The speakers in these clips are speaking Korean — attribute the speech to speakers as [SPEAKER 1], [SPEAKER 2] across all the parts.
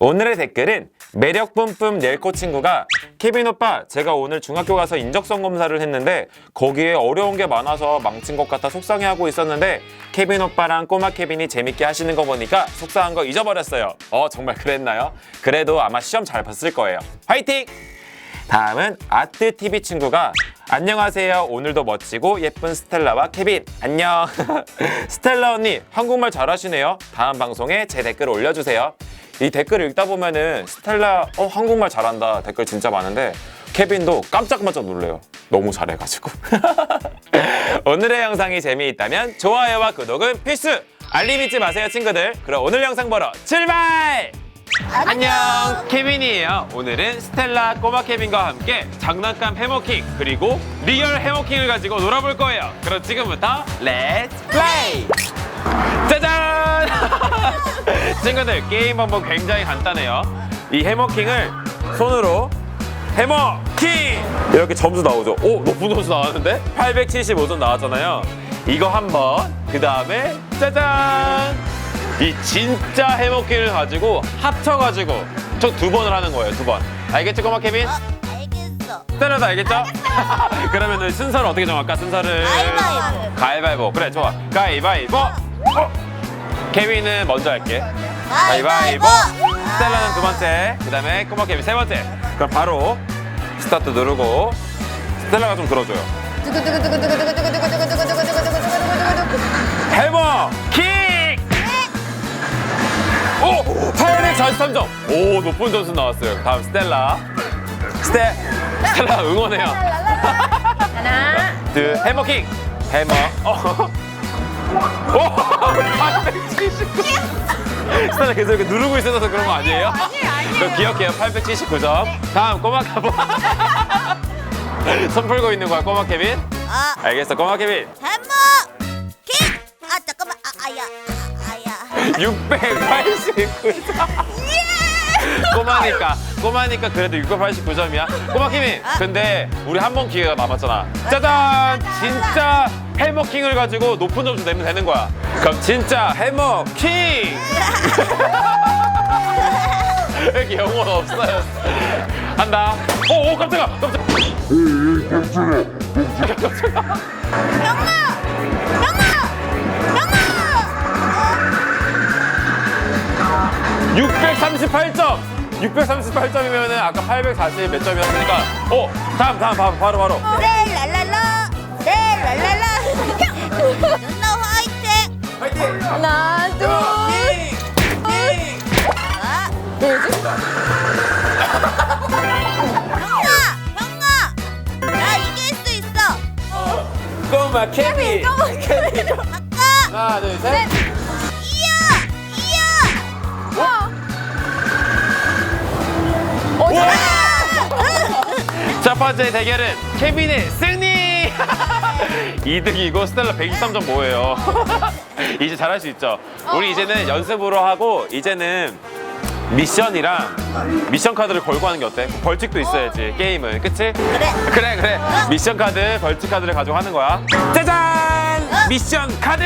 [SPEAKER 1] 오늘의 댓글은 매력 뿜뿜 넬코 친구가 케빈 오빠 제가 오늘 중학교 가서 인적성 검사를 했는데 거기에 어려운 게 많아서 망친 것 같아 속상해하고 있었는데 케빈 오빠랑 꼬마 케빈이 재밌게 하시는 거 보니까 속상한 거 잊어버렸어요. 어 정말 그랬나요? 그래도 아마 시험 잘 봤을 거예요. 화이팅! 다음은 아트TV 친구가 안녕하세요. 오늘도 멋지고 예쁜 스텔라와 케빈. 안녕. 스텔라 언니, 한국말 잘하시네요. 다음 방송에 제 댓글 올려주세요. 이 댓글 읽다 보면은 스텔라, 어, 한국말 잘한다. 댓글 진짜 많은데 케빈도 깜짝깜짝 놀래요. 너무 잘해가지고. 오늘의 영상이 재미있다면 좋아요와 구독은 필수! 알림 잊지 마세요, 친구들. 그럼 오늘 영상 보러 출발! 안녕 케빈이에요 오늘은 스텔라 꼬마 케빈과 함께 장난감 해머킹 그리고 리얼 해머킹을 가지고 놀아볼 거예요 그럼 지금부터 렛츠 플레이 짜잔 친구들 게임 방법 굉장히 간단해요. 이 해머킹을 손으로 해머킹! 이렇게 점수 나오죠. 오 높은 점수 나왔는데? 875점 나왔잖아요. 이거 한번 그 다음에 짜잔! 이 진짜 해먹기를 가지고 합쳐가지고 총 두 번을 하는 거예요 두 번. 알겠지 꼬마 케빈?
[SPEAKER 2] 어, 알겠어.
[SPEAKER 1] 때려도 알겠죠? 그러면 순서를 어떻게 정할까? 순서를
[SPEAKER 2] 가위바위보.
[SPEAKER 1] 가위바위보. 그래 좋아. 가위바위보. 어? 케빈은 먼저 할게 가위바위보 스텔라는 두 번째 그 다음에 꼬마 케빈 세 번째 그럼 바로 스타트 누르고 스텔라가 좀 들어줘요 해머 킥! 오! 843점! 오, 높은 점수 나왔어요. 다음 스텔라. 스테, 스텔라 응원해요.
[SPEAKER 3] 하나,
[SPEAKER 1] 둘, 해머 킥! 해머. 어. 오! 879. 스텔라 계속 이렇게 누르고 있어서 그런 거 아니에요?
[SPEAKER 3] 아니에요, 아니에요.
[SPEAKER 1] 그럼 기억해요. 879점. 다음, 꼬마 카보. 손 풀고 있는 거야, 꼬마 케빈.
[SPEAKER 2] 아,
[SPEAKER 1] 알겠어, 꼬마 케빈.
[SPEAKER 2] 해머 킥. 아, 잠깐만. 아, 아야. 아, 아야.
[SPEAKER 1] 689점. 꼬마니까 꼬마니까 그래도 689점이야. 꼬마 케빈. 근데 우리 한 번 기회가 남았잖아. 짜잔! 진짜 해머킹을 가지고 높은 점수 내면 되는 거야. 그럼 진짜 해머킹! 여기 영혼 없어요. 한다. 오, 오 깜짝아, 깜짝.
[SPEAKER 2] 형아!
[SPEAKER 1] 638점. 638점이면은 아까 840 몇 점이었으니까. 어, 다음, 다음, 바로, 바로, 바로.
[SPEAKER 2] 셀
[SPEAKER 3] 하나, 둘,
[SPEAKER 2] 아,
[SPEAKER 3] 넷.
[SPEAKER 2] 형아! 형아! 나 이길 수 있어.
[SPEAKER 1] 꼬마 케빈! 케빈!
[SPEAKER 2] 아까
[SPEAKER 1] 하나, 둘, 셋.
[SPEAKER 2] 이야! 이야!
[SPEAKER 3] 와. 어!
[SPEAKER 1] 첫 번째 대결은 케빈의 승리! 2등이고 스텔라 123점 뭐예요? 이제 잘할 수 있죠? 우리 이제는 연습으로 하고 이제는 미션이랑 미션 카드를 걸고 하는 게 어때? 벌칙도 있어야지 게임은 그치?
[SPEAKER 2] 그래.
[SPEAKER 1] 그래 그래 미션 카드 벌칙 카드를 가지고 하는 거야 짜잔 미션 카드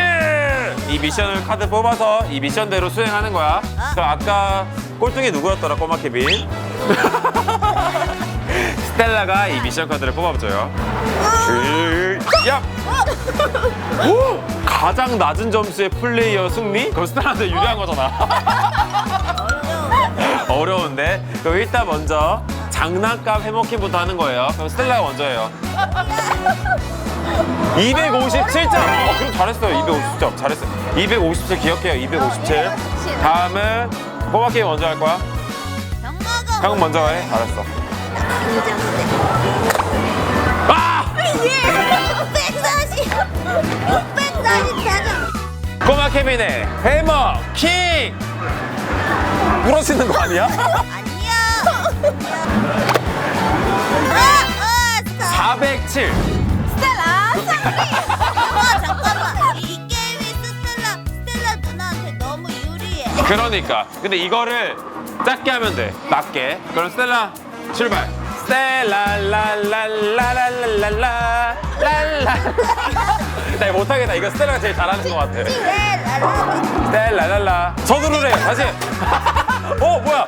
[SPEAKER 1] 이 미션을 카드 뽑아서 이 미션대로 수행하는 거야 그럼 아까 꼴등이 누구였더라 꼬마 케빈 스텔라가 이 미션 카드를 뽑아줘요. 야 오! 가장 낮은 점수의 플레이어 승리? 그럼 스텔라한테 유리한 거잖아. 어려운데? 그럼 일단 먼저 장난감 해머킹부터 하는 거예요. 그럼 스텔라가 먼저 해요. 257점! 어 그럼 잘했어요. 250점. 잘했어요. 257 기억해요. 257 다음은 꼬마케이 먼저 할 거야?
[SPEAKER 2] 형
[SPEAKER 1] 먼저 해. 잘했어
[SPEAKER 2] 긴장돼.
[SPEAKER 1] 아!
[SPEAKER 2] 640. 644점.
[SPEAKER 1] 꼬마 케빈의 해머킹 부러지는 거 아니야?
[SPEAKER 2] 아니야. 아, 아, 사.
[SPEAKER 1] 407
[SPEAKER 3] 스텔라.
[SPEAKER 2] 잠깐만, 잠깐만. 이 게임이 스텔라, 스텔라 누나한테 너무 유리해.
[SPEAKER 1] 그러니까 근데 이거를 작게 하면 돼 낮게 그럼 스텔라 출발 네, 스텔라라라라라라라라라. 나 못하겠다. 이거 스텔라가 제일 잘하는 것 같아. 스텔라라라 저 누르래요 다시. 어 뭐야?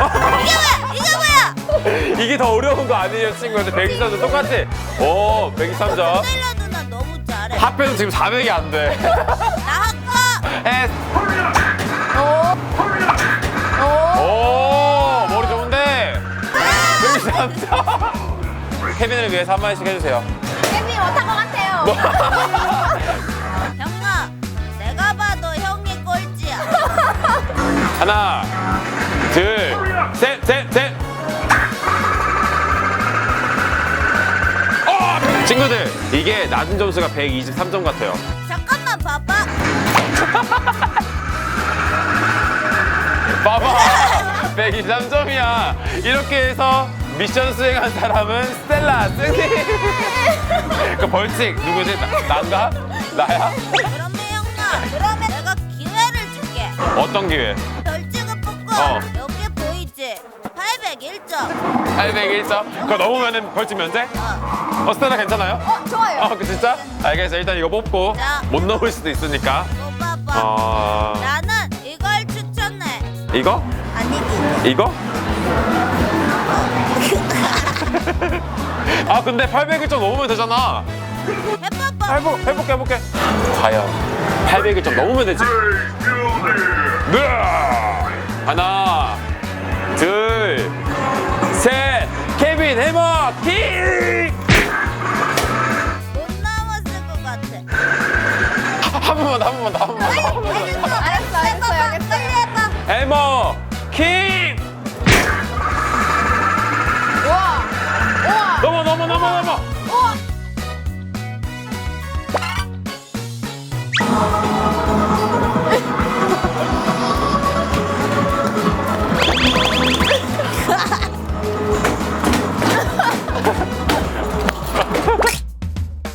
[SPEAKER 1] 어. 이게 뭐야? 이게 더 어려운 거 아니에요 친구들? 123점 똑같이. 오 123점
[SPEAKER 2] 스텔라 누나 너무 잘해.
[SPEAKER 1] 합해도 지금 400이 안돼.
[SPEAKER 2] 나
[SPEAKER 1] 학과 에스 123점. 케빈을 위해서 한 마디씩 해주세요.
[SPEAKER 3] 케빈 못한 것 같아요.
[SPEAKER 1] 뭐?
[SPEAKER 2] 형아, 내가 봐도 형이 꼴찌야.
[SPEAKER 1] 하나, 둘, 셋, 셋, 셋. 어! 친구들, 이게 낮은 점수가 123점 같아요.
[SPEAKER 2] 잠깐만 봐봐.
[SPEAKER 1] 봐봐! 123점이야. 이렇게 해서 미션 수행한 사람은 스텔라 승리! 그 벌칙 누구지? 나, 난가? 나야?
[SPEAKER 2] 그러면 형아, 그러면 내가 기회를 줄게.
[SPEAKER 1] 어떤 기회?
[SPEAKER 2] 벌칙을 뽑고
[SPEAKER 1] 어.
[SPEAKER 2] 여기 보이지? 801점.
[SPEAKER 1] 801점? 그거 넘으면 벌칙 면제?
[SPEAKER 2] 어,
[SPEAKER 1] 어, 스텔라 괜찮아요?
[SPEAKER 3] 어, 좋아요.
[SPEAKER 1] 어, 그 진짜? 알겠어. 일단 이거 뽑고
[SPEAKER 2] 자.
[SPEAKER 1] 못 넘을 수도 있으니까.
[SPEAKER 2] 뽑아봐.
[SPEAKER 1] 어...
[SPEAKER 2] 나는 이걸 추천해.
[SPEAKER 1] 이거?
[SPEAKER 2] 아니지.
[SPEAKER 1] 이거? 아 근데 800일 점 넘으면 되잖아. 해보, 해볼게 해볼게. 과연 800일 점 넘으면 되지. 네. 하나, 둘, 셋. 케빈 해머 킥!
[SPEAKER 2] 못 남았을 것 같아.
[SPEAKER 1] 한 번만 더, 한 번만 더, 한 번만 더.
[SPEAKER 3] 알았어, 알겠어, 알겠어.
[SPEAKER 2] 빨리 해봐.
[SPEAKER 1] 해머 킥! 어 넘어.
[SPEAKER 3] 우와.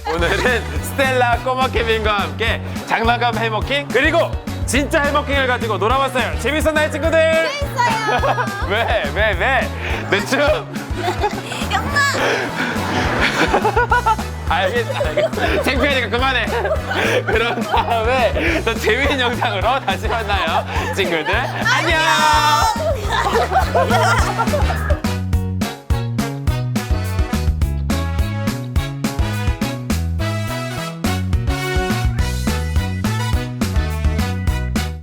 [SPEAKER 1] 오늘은 스텔라 꼬마 케빈과 함께 장난감 해머킹 그리고 진짜 해머킹을 가지고 놀아봤어요. 재밌었나요, 친구들?
[SPEAKER 3] 재밌어요.
[SPEAKER 1] 왜, 왜, 왜? 내 춤? 알겠어, 알겠어. 창피하니까 그만해. 그런 다음에 또 재미있는 영상으로 다시 만나요. 친구들!
[SPEAKER 2] 안녕.